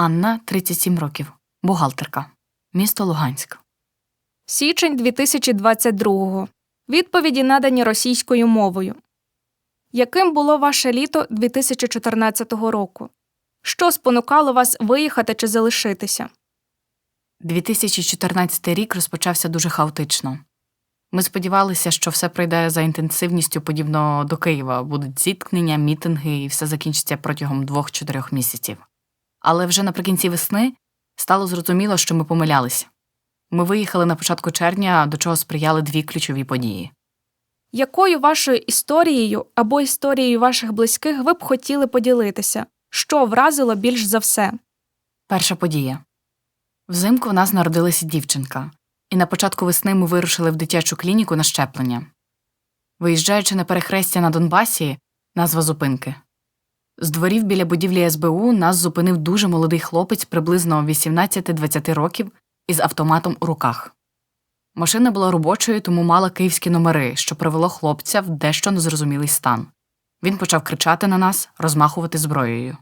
Анна, 37 років, бухгалтерка, місто Луганськ. Січень 2022. Відповіді надані російською мовою. Яким було ваше літо 2014 року? Що спонукало вас виїхати чи залишитися? 2014 рік розпочався дуже хаотично. Ми сподівалися, що все пройде за інтенсивністю подібно до Києва, будуть зіткнення, мітинги і все закінчиться протягом двох-чотирьох місяців. Але вже наприкінці весни стало зрозуміло, що ми помилялися. Ми виїхали на початку червня, до чого сприяли дві ключові події. Якою вашою історією або історією ваших близьких ви б хотіли поділитися? Що вразило більш за все? Перша подія. Взимку в нас народилася дівчинка, і на початку весни ми вирушили в дитячу клініку на щеплення. Виїжджаючи на перехрестя на Донбасі, назва зупинки. З дворів біля будівлі СБУ нас зупинив дуже молодий хлопець приблизно 18-20 років із автоматом у руках. Машина була робочою, тому мала київські номери, що привело хлопця в дещо незрозумілий стан. Він почав кричати на нас, розмахувати зброєю.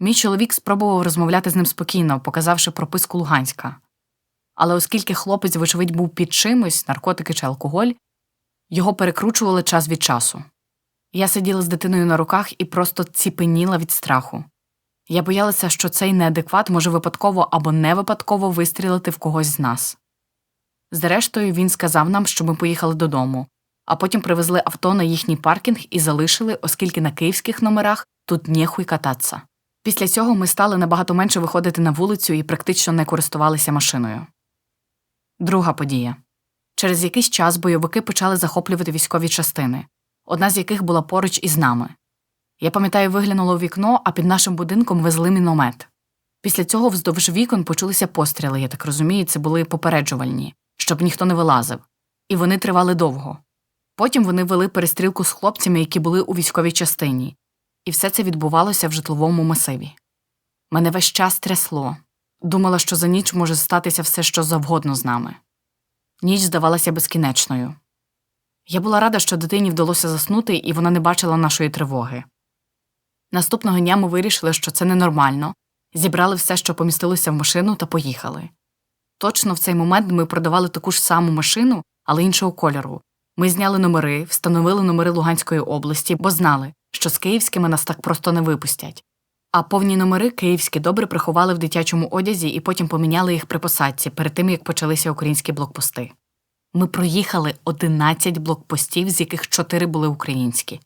Мій чоловік спробував розмовляти з ним спокійно, показавши прописку Луганська. Але оскільки хлопець, вочевидь, був під чимось, наркотики чи алкоголь, його перекручували час від часу. Я сиділа з дитиною на руках і просто ціпеніла від страху. Я боялася, що цей неадекват може випадково або не випадково вистрілити в когось з нас. Зрештою, він сказав нам, що ми поїхали додому, а потім привезли авто на їхній паркінг і залишили, оскільки на київських номерах тут нєхуй кататися. Після цього ми стали набагато менше виходити на вулицю і практично не користувалися машиною. Друга подія. Через якийсь час бойовики почали захоплювати військові частини, одна з яких була поруч із нами. Я пам'ятаю, виглянула у вікно, а під нашим будинком везли міномет. Після цього вздовж вікон почулися постріли, я так розумію, це були попереджувальні, щоб ніхто не вилазив, і вони тривали довго. Потім вони вели перестрілку з хлопцями, які були у військовій частині, і все це відбувалося в житловому масиві. Мене весь час трясло, думала, що за ніч може статися все, що завгодно з нами. Ніч здавалася безкінечною. Я була рада, що дитині вдалося заснути, і вона не бачила нашої тривоги. Наступного дня ми вирішили, що це ненормально, зібрали все, що помістилося в машину, та поїхали. Точно в цей момент ми продавали таку ж саму машину, але іншого кольору. Ми зняли номери, встановили номери Луганської області, бо знали, що з київськими нас так просто не випустять. А повні номери київські добре приховали в дитячому одязі і потім поміняли їх при посадці перед тим, як почалися українські блокпости. Ми проїхали 11 блокпостів, з яких 4 були українські.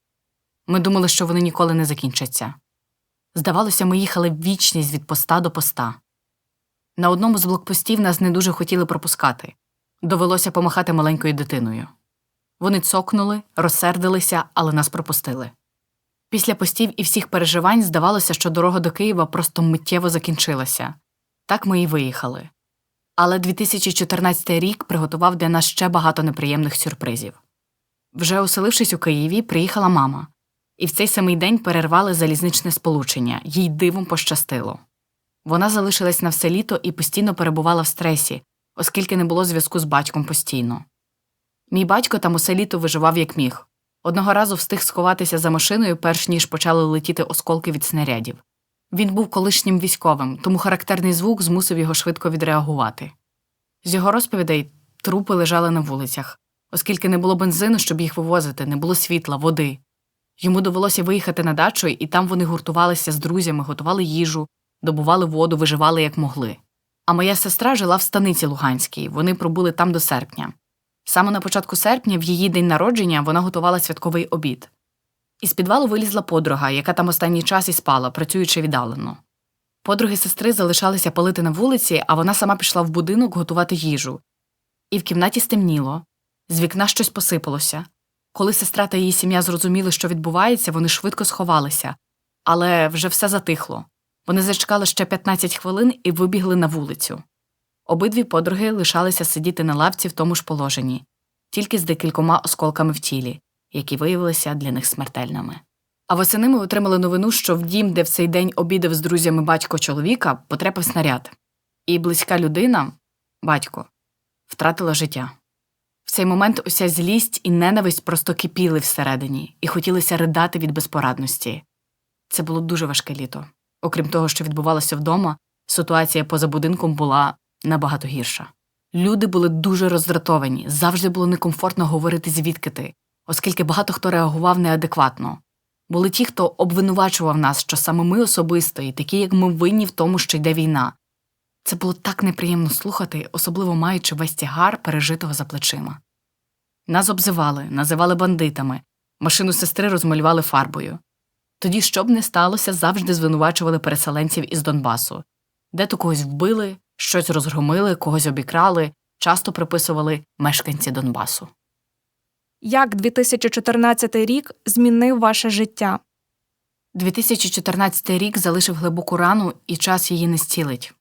Ми думали, що вони ніколи не закінчаться. Здавалося, ми їхали вічність від поста до поста. На одному з блокпостів нас не дуже хотіли пропускати. Довелося помахати маленькою дитиною. Вони цокнули, розсердилися, але нас пропустили. Після постів і всіх переживань здавалося, що дорога до Києва просто миттєво закінчилася. Так ми і виїхали. Але 2014 рік приготував для нас ще багато неприємних сюрпризів. Вже оселившись у Києві, приїхала мама, і в цей самий день перервали залізничне сполучення, їй дивом пощастило. Вона залишилась на все літо і постійно перебувала в стресі, оскільки не було зв'язку з батьком постійно. Мій батько там усе літо виживав як міг. Одного разу встиг сховатися за машиною, перш ніж почали летіти осколки від снарядів. Він був колишнім військовим, тому характерний звук змусив його швидко відреагувати. З його розповідей трупи лежали на вулицях, оскільки не було бензину, щоб їх вивозити, не було світла, води. Йому довелося виїхати на дачу, і там вони гуртувалися з друзями, готували їжу, добували воду, виживали як могли. А моя сестра жила в станиці Луганській, вони пробули там до серпня. Саме на початку серпня, в її день народження, вона готувала святковий обід. Із підвалу вилізла подруга, яка там останній час і спала, працюючи віддалено. Подруги сестри залишалися палити на вулиці, а вона сама пішла в будинок готувати їжу. І в кімнаті стемніло, з вікна щось посипалося. Коли сестра та її сім'я зрозуміли, що відбувається, вони швидко сховалися, але вже все затихло. Вони зачекали ще 15 хвилин і вибігли на вулицю. Обидві подруги лишалися сидіти на лавці в тому ж положенні, тільки з декількома осколками в тілі, які виявилися для них смертельними. А восени ми отримали новину, що в дім, де в цей день обідав з друзями батько чоловіка, потрапив снаряд, і близька людина, батько, втратила життя. В цей момент уся злість і ненависть просто кипіли всередині і хотілося ридати від безпорадності. Це було дуже важке літо. Окрім того, що відбувалося вдома, ситуація поза будинком була набагато гірша. Люди були дуже роздратовані, завжди було некомфортно говорити звідки ти, оскільки багато хто реагував неадекватно. Були ті, хто обвинувачував нас, що саме ми особисто і такі, як ми винні в тому, що йде війна. Це було так неприємно слухати, особливо маючи весь тягар пережитого за плечима. Нас обзивали, називали бандитами, машину сестри розмалювали фарбою. Тоді, що б не сталося, завжди звинувачували переселенців із Донбасу, де то когось вбили, щось розгромили, когось обікрали, часто приписували мешканці Донбасу. Як 2014 рік змінив ваше життя? 2014 рік залишив глибоку рану, і час її не зцілить.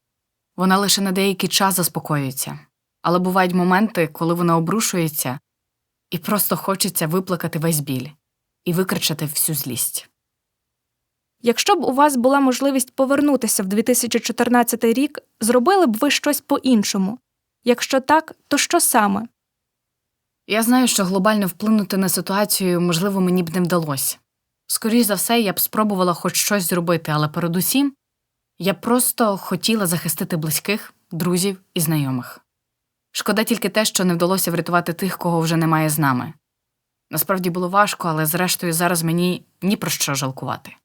Вона лише на деякий час заспокоюється, але бувають моменти, коли вона обрушується, і просто хочеться виплакати весь біль і викричати всю злість. Якщо б у вас була можливість повернутися в 2014 рік, зробили б ви щось по-іншому? Якщо так, то що саме? Я знаю, що глобально вплинути на ситуацію, можливо, мені б не вдалося. Скоріше за все, я б спробувала хоч щось зробити, але передусім я просто хотіла захистити близьких, друзів і знайомих. Шкода тільки те, що не вдалося врятувати тих, кого вже немає з нами. Насправді було важко, але зрештою зараз мені ні про що жалкувати.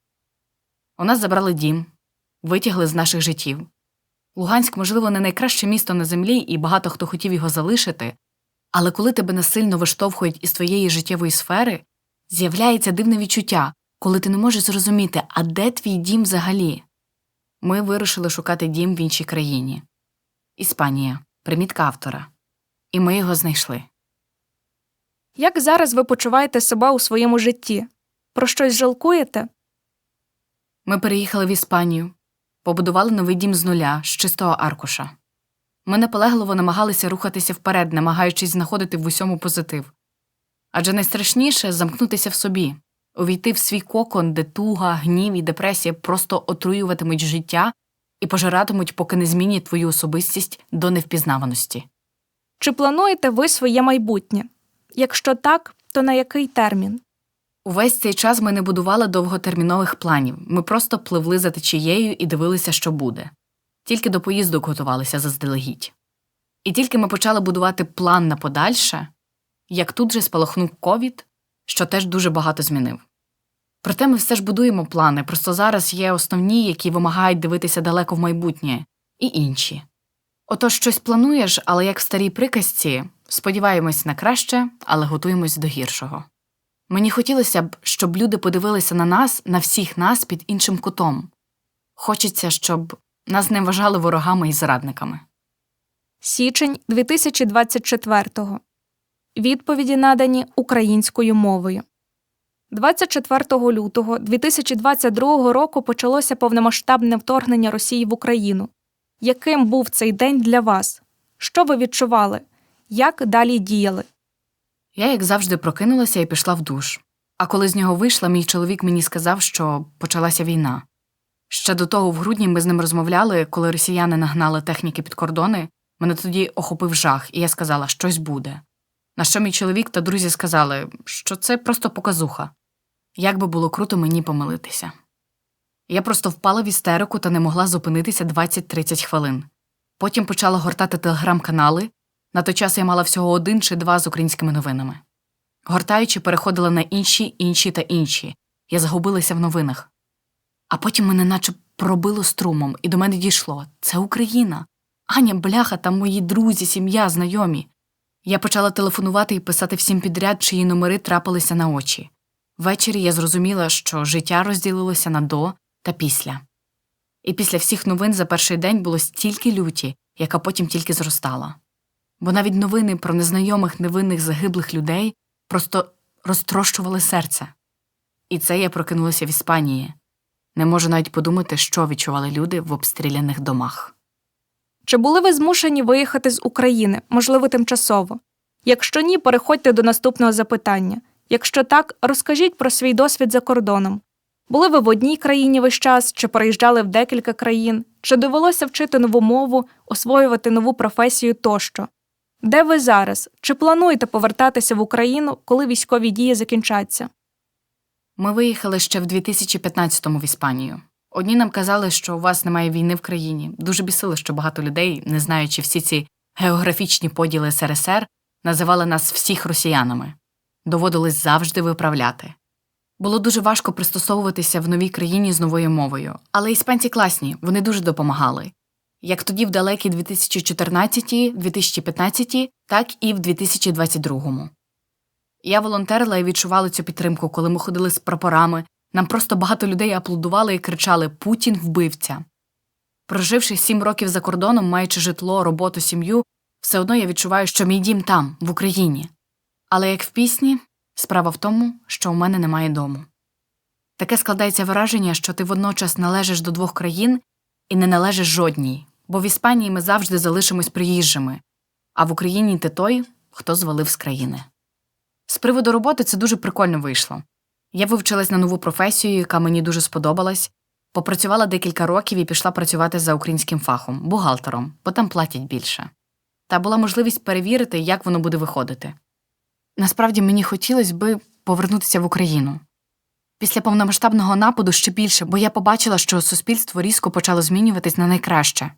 У нас забрали дім, витягли з наших життів. Луганськ, можливо, не найкраще місто на землі, і багато хто хотів його залишити, але коли тебе насильно виштовхують із твоєї життєвої сфери, з'являється дивне відчуття, коли ти не можеш зрозуміти, а де твій дім взагалі. Ми вирішили шукати дім в іншій країні. Іспанія, примітка автора. І ми його знайшли. Як зараз ви почуваєте себе у своєму житті? Про щось жалкуєте? Ми переїхали в Іспанію, побудували новий дім з нуля, з чистого аркуша. Ми наполегливо намагалися рухатися вперед, намагаючись знаходити в усьому позитив. Адже найстрашніше замкнутися в собі, увійти в свій кокон, де туга, гнів і депресія просто отруюватимуть життя і пожиратимуть, поки не змінять твою особистість до невпізнаваності. Чи плануєте ви своє майбутнє? Якщо так, то на який термін? Увесь цей час ми не будували довготермінових планів, ми просто пливли за течією і дивилися, що буде. Тільки до поїздок готувалися заздалегідь. І тільки ми почали будувати план на подальше, як тут же спалахнув ковід, що теж дуже багато змінив. Проте ми все ж будуємо плани, просто зараз є основні, які вимагають дивитися далеко в майбутнє, і інші. Отож щось плануєш, але як в старій приказці, сподіваємось на краще, але готуємось до гіршого. Мені хотілося б, щоб люди подивилися на нас, на всіх нас під іншим кутом. Хочеться, щоб нас не вважали ворогами і зрадниками. Січень 2024. Відповіді надані українською мовою. 24 лютого 2022 року почалося повномасштабне вторгнення Росії в Україну. Яким був цей день для вас? Що ви відчували? Як далі діяли? Я, як завжди, прокинулася і пішла в душ. А коли з нього вийшла, мій чоловік мені сказав, що почалася війна. Ще до того в грудні ми з ним розмовляли, коли росіяни нагнали техніки під кордони, мене тоді охопив жах, і я сказала, щось буде. На що мій чоловік та друзі сказали, що це просто показуха. Як би було круто мені помилитися. Я просто впала в істерику та не могла зупинитися 20-30 хвилин. Потім почала гортати телеграм-канали. На той час я мала всього один чи два з українськими новинами. Гортаючи, переходила на інші, інші та інші. Я загубилася в новинах. А потім мене наче пробило струмом, і до мене дійшло це Україна. Аня, бляха, там мої друзі, сім'я, знайомі. Я почала телефонувати і писати всім підряд, чиї номери трапилися на очі. Ввечері я зрозуміла, що життя розділилося на до та після. І після всіх новин за перший день було стільки люті, яка потім тільки зростала. Бо навіть новини про незнайомих невинних загиблих людей просто розтрощували серце. І це я прокинулася в Іспанії. Не можу навіть подумати, що відчували люди в обстріляних домах. Чи були ви змушені виїхати з України, можливо, тимчасово? Якщо ні, переходьте до наступного запитання. Якщо так, розкажіть про свій досвід за кордоном. Були ви в одній країні весь час, чи переїжджали в декілька країн, чи довелося вчити нову мову, освоювати нову професію тощо? Де ви зараз? Чи плануєте повертатися в Україну, коли військові дії закінчаться? Ми виїхали ще в 2015-му в Іспанію. Одні нам казали, що у вас немає війни в країні. Дуже бісили, що багато людей, не знаючи всі ці географічні поділи СРСР, називали нас всіх росіянами. Доводилось завжди виправляти. Було дуже важко пристосовуватися в новій країні з новою мовою, але іспанці класні, вони дуже допомагали. Як тоді в далекі 2014-2015, так і в 2022. Я волонтерила і відчувала цю підтримку, коли ми ходили з прапорами. Нам просто багато людей аплодували і кричали Путін вбивця. Проживши сім років за кордоном, маючи житло, роботу, сім'ю, все одно я відчуваю, що мій дім там, в Україні. Але як в пісні, справа в тому, що у мене немає дому. Таке складається враження, що ти водночас належиш до двох країн і не належиш жодній, бо в Іспанії ми завжди залишимось приїжджими, а в Україні ти той, хто звалив з країни. З приводу роботи це дуже прикольно вийшло. Я вивчилась на нову професію, яка мені дуже сподобалась, попрацювала декілька років і пішла працювати за українським фахом, бухгалтером, бо там платять більше. Та була можливість перевірити, як воно буде виходити. Насправді мені хотілося би повернутися в Україну. Після повномасштабного нападу ще більше, бо я побачила, що суспільство різко почало змінюватись на найкраще.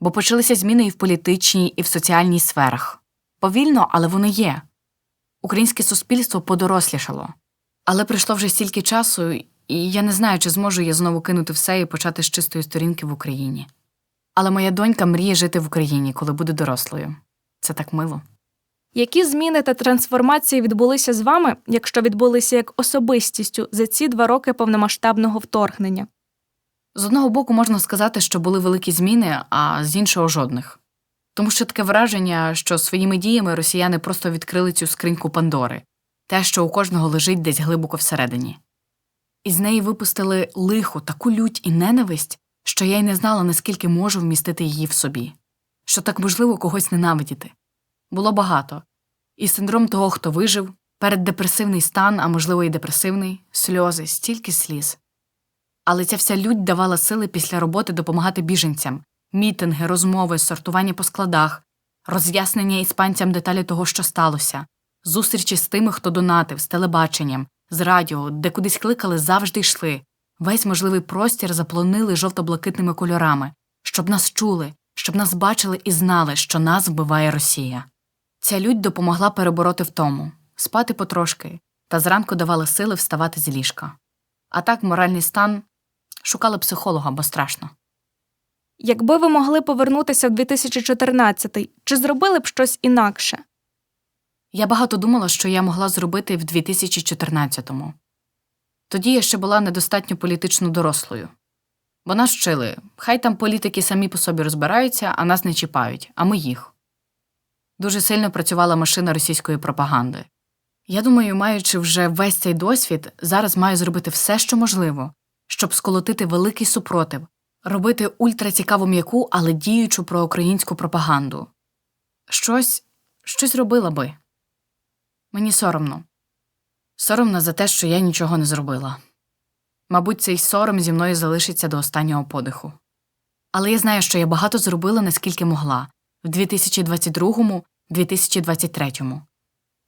Бо почалися зміни і в політичній, і в соціальній сферах. Повільно, але вони є. Українське суспільство подорослішало. Але пройшло вже стільки часу, і я не знаю, чи зможу я знову кинути все і почати з чистої сторінки в Україні. Але моя донька мріє жити в Україні, коли буде дорослою. Це так мило. Які зміни та трансформації відбулися з вами, якщо відбулися як особистістю за ці два роки повномасштабного вторгнення? З одного боку, можна сказати, що були великі зміни, а з іншого жодних. Тому що таке враження, що своїми діями росіяни просто відкрили цю скриньку Пандори, те, що у кожного лежить десь глибоко всередині. Із неї випустили лиху, таку лють і ненависть, що я й не знала, наскільки можу вмістити її в собі, що так можливо когось ненавидіти. Було багато. І синдром того, хто вижив, переддепресивний стан, а можливо, і депресивний, сльози, стільки сліз. Але ця вся лють давала сили після роботи допомагати біженцям, мітинги, розмови, сортування по складах, роз'яснення іспанцям деталі того, що сталося, зустрічі з тими, хто донатив, з телебаченням, з радіо, де кудись кликали, завжди йшли. Весь можливий простір заплонили жовто-блакитними кольорами, щоб нас чули, щоб нас бачили і знали, що нас вбиває Росія. Ця лють допомогла перебороти втому, спати потрошки, та зранку давала сили вставати з ліжка. А так моральний стан шукали психолога, бо страшно. Якби ви могли повернутися в 2014-й, чи зробили б щось інакше? Я багато думала, що я могла зробити в 2014-му. Тоді я ще була недостатньо політично дорослою. Бо нас вчили хай там політики самі по собі розбираються, а нас не чіпають, а ми їх. Дуже сильно працювала машина російської пропаганди. Я думаю, маючи вже весь цей досвід, зараз маю зробити все, що можливо, щоб сколотити великий супротив, робити ультрацікаву м'яку, але діючу проукраїнську пропаганду. Щось, щось робила би. Мені соромно. Соромно за те, що я нічого не зробила. Мабуть, цей сором зі мною залишиться до останнього подиху. Але я знаю, що я багато зробила, наскільки могла, в 2022-му, 2023-му.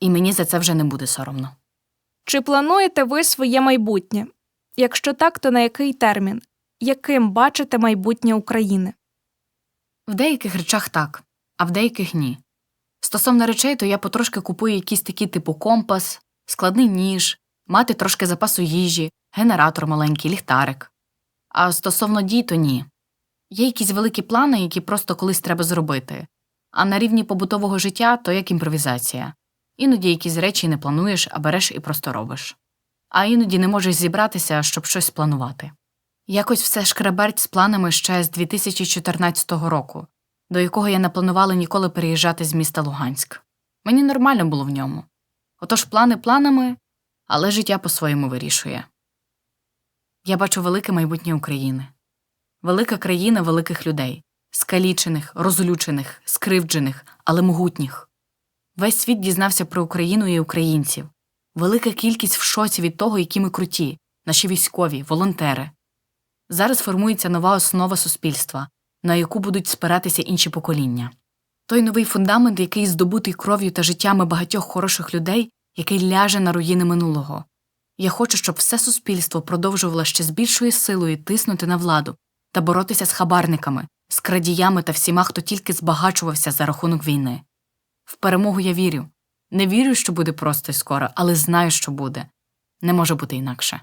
І мені за це вже не буде соромно. Чи плануєте ви своє майбутнє? Якщо так, то на який термін? Яким бачите майбутнє України? В деяких речах так, а в деяких ні. Стосовно речей, то я потрошки купую якісь такі типу компас, складний ніж, мати трошки запасу їжі, генератор маленький, ліхтарик. А стосовно дій, то ні. Є якісь великі плани, які просто колись треба зробити. А на рівні побутового життя то як імпровізація. Іноді якісь речі не плануєш, а береш і просто робиш. А іноді не можеш зібратися, щоб щось планувати. Якось все шкреберть з планами ще з 2014 року, до якого я не планувала ніколи переїжджати з міста Луганськ. Мені нормально було в ньому. Отож плани планами, але життя по-своєму вирішує. Я бачу велике майбутнє України. Велика країна великих людей, скалічених, розлючених, скривджених, але могутніх. Весь світ дізнався про Україну і українців. Велика кількість в шоці від того, які ми круті, наші військові, волонтери. Зараз формується нова основа суспільства, на яку будуть спиратися інші покоління. Той новий фундамент, який здобутий кров'ю та життями багатьох хороших людей, який ляже на руїни минулого. Я хочу, щоб все суспільство продовжувало ще з більшою силою тиснути на владу та боротися з хабарниками, з крадіями та всіма, хто тільки збагачувався за рахунок війни. В перемогу я вірю. Не вірю, що буде просто й скоро, але знаю, що буде. Не може бути інакше.